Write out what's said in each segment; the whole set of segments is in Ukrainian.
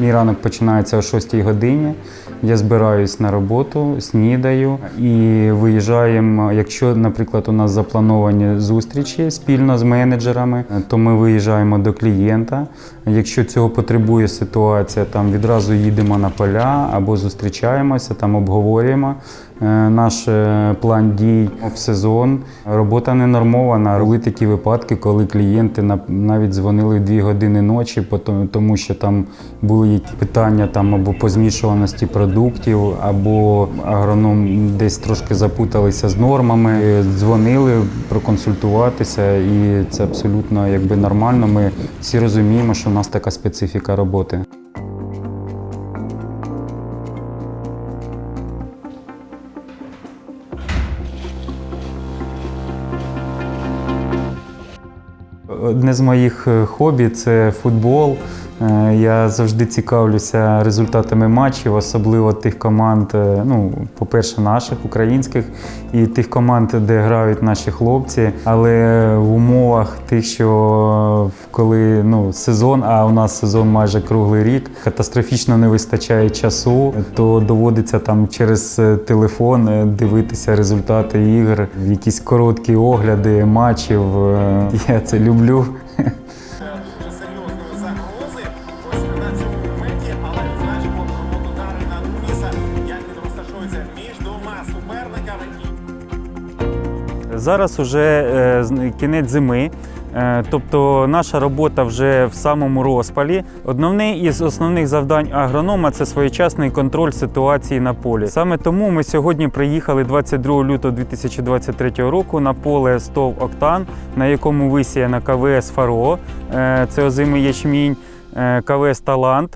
Мій ранок починається о 6 годині. Я збираюсь на роботу, снідаю і виїжджаємо. Якщо, наприклад, у нас заплановані зустрічі спільно з менеджерами, то ми виїжджаємо до клієнта. Якщо цього потребує ситуація, там відразу їдемо на поля або зустрічаємося, там обговорюємо е, наш е, план дій в сезон. Робота не нормована. Були такі випадки, коли клієнти на- навіть дзвонили дві години ночі, тому- що там були питання там або по змішуваності продуктів, або агроном десь трошки запуталися з нормами. Дзвонили проконсультуватися, і це абсолютно якби нормально. Ми всі розуміємо, що в нас така специфіка роботи. Одне з моїх е, хобі це футбол. Е, Я завжди цікавлюся результатами матчів, особливо тих команд, е, ну, по-перше, наших українських і тих команд, де грають наші хлопці. Але в умовах тих, що коли ну, сезон, а у нас сезон майже круглий рік, катастрофічно не вистачає часу, то доводиться там через е, телефон дивитися результати ігр, якісь короткі огляди матчів. Я це люблю. Зараз уже е, кінець зими. е, Тобто наша робота вже в самому розпалі. Одне із основних завдань агронома це своєчасний контроль ситуації на полі. Саме тому ми сьогодні приїхали 22 лютого 2023 року на поле Стов Октан, на якому висіяна КВС Фаро, е, це озимий ячмінь. КВС Талант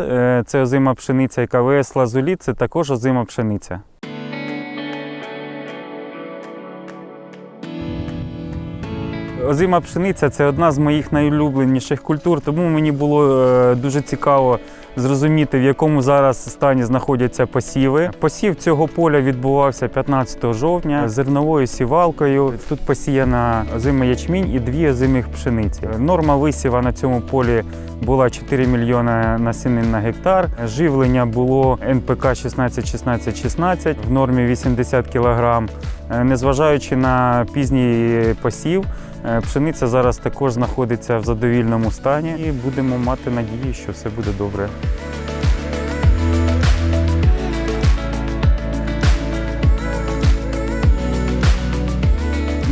це озима пшениця і КВС Лазуліт це також озима пшениця. Озима пшениця це одна з моїх найулюбленіших культур, тому мені було е, дуже цікаво зрозуміти, в якому зараз стані знаходяться посіви. Посів цього поля відбувався 15 жовтня зерновою сівалкою. Тут посіяна озима ячмінь і дві озимих пшениці. Норма висіва на цьому полі була 4 мільйони насінин на гектар. Живлення було НПК 16 16 16 в нормі 80 кг. Е, Незважаючи на пізній посів, е, пшениця зараз також знаходиться в задовільному стані і будемо мати надію, що все буде добре.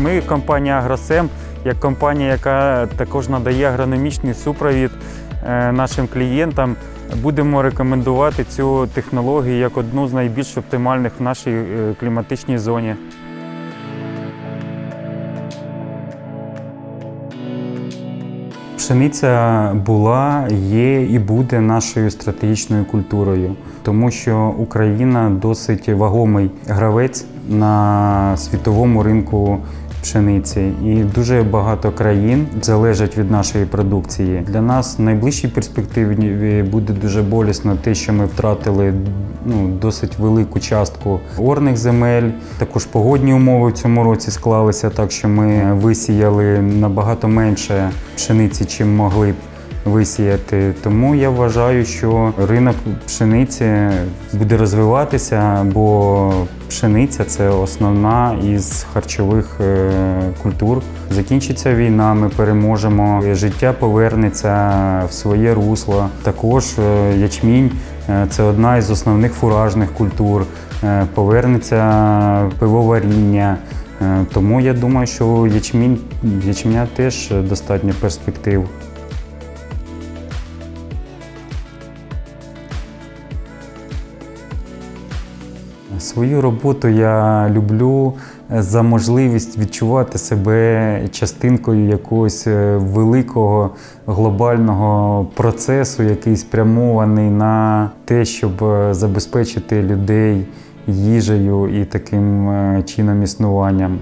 Ми компанія Агросем, як компанія, яка також надає агрономічний супровід е, нашим клієнтам, будемо рекомендувати цю технологію як одну з найбільш оптимальних в нашій кліматичній зоні. Пшениця була, є і буде нашою стратегічною культурою, тому що Україна досить вагомий гравець на світовому ринку пшениці, і дуже багато країн залежать від нашої продукції. Для нас в найближчій перспективі буде дуже болісно те, що ми втратили ну, досить велику частку орних земель. Також погодні умови в цьому році склалися так, що ми висіяли набагато менше пшениці, чим могли б висіяти. Тому я вважаю, що ринок пшениці буде розвиватися, бо пшениця це основна із харчових е, культур. Закінчиться війна, ми переможемо, життя повернеться в своє русло. Також е, ячмінь е, це одна із основних фуражних культур. Повернеться пивоваріння. Тому я думаю, що ячмінь, ячменя теж достатньо перспектив. Свою роботу я люблю е, за можливість відчувати себе частинкою якогось е, великого глобального процесу, який спрямований на те, щоб е, забезпечити людей їжею і таким чином існуванням.